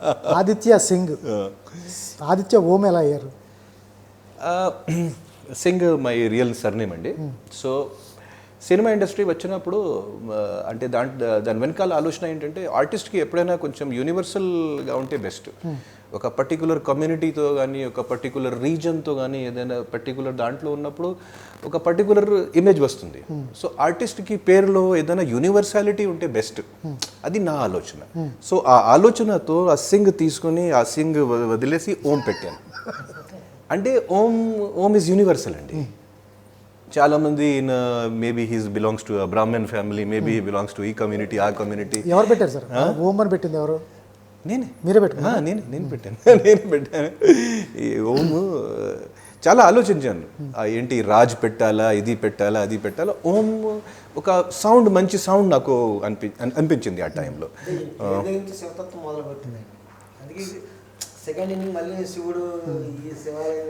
ఆదిత్య సింగ్. ఆదిత్య ఓం ఎలా అయ్యారు? Singh my real surname అండి. సో సినిమా ఇండస్ట్రీ వచ్చినప్పుడు అంటే దాంట్ దాని వెనకాల ఆలోచన ఏంటంటే ఆర్టిస్ట్కి ఎప్పుడైనా కొంచెం యూనివర్సల్గా ఉంటే బెస్ట్. ఒక పర్టికులర్ కమ్యూనిటీతో కానీ ఒక పర్టికులర్ రీజన్తో కానీ ఏదైనా పర్టికులర్ దాంట్లో ఉన్నప్పుడు ఒక పర్టికులర్ ఇమేజ్ వస్తుంది. సో ఆర్టిస్ట్కి పేరులో ఏదైనా యూనివర్సాలిటీ ఉంటే బెస్ట్. అది నా ఆలోచన. సో ఆ ఆలోచనతో ఆ సింగ్ తీసుకొని ఆ సింగ్ వదిలేసి ఓం పెట్టాను. అంటే ఓం ఓం ఇస్ యూనివర్సల్ అండి. చాలా మంది in maybe his belongs to Brahmin family maybe he belongs to ఈ కమ్యూనిటీ ఆ కమ్యూనిటీ ఎవరు పెట్టారు సార్? ఓం అని పెట్టింది ఎవరు? నేనే. మీరే పెట్టుకున్నారు? ఆ, నేను నేను పెట్టాను. నేను పెట్టాను. ఈ ఓము చాలా ఆలోచించాను. ఆ ఏంటి రాజ్ పెట్టాలా ఇది పెట్టాలా అది పెట్టాలా? ఓం ఒక సౌండ్ మంచి సౌండ్ నాకు అనిపి అన్- అనిపించింది ఆ టైంలో నుంచి శివతత్వం మొదలు పెట్టింది అందుకే సెకండ్ ఇన్నింగ్ మళ్ళీ శివుడు ఈ శివాలయం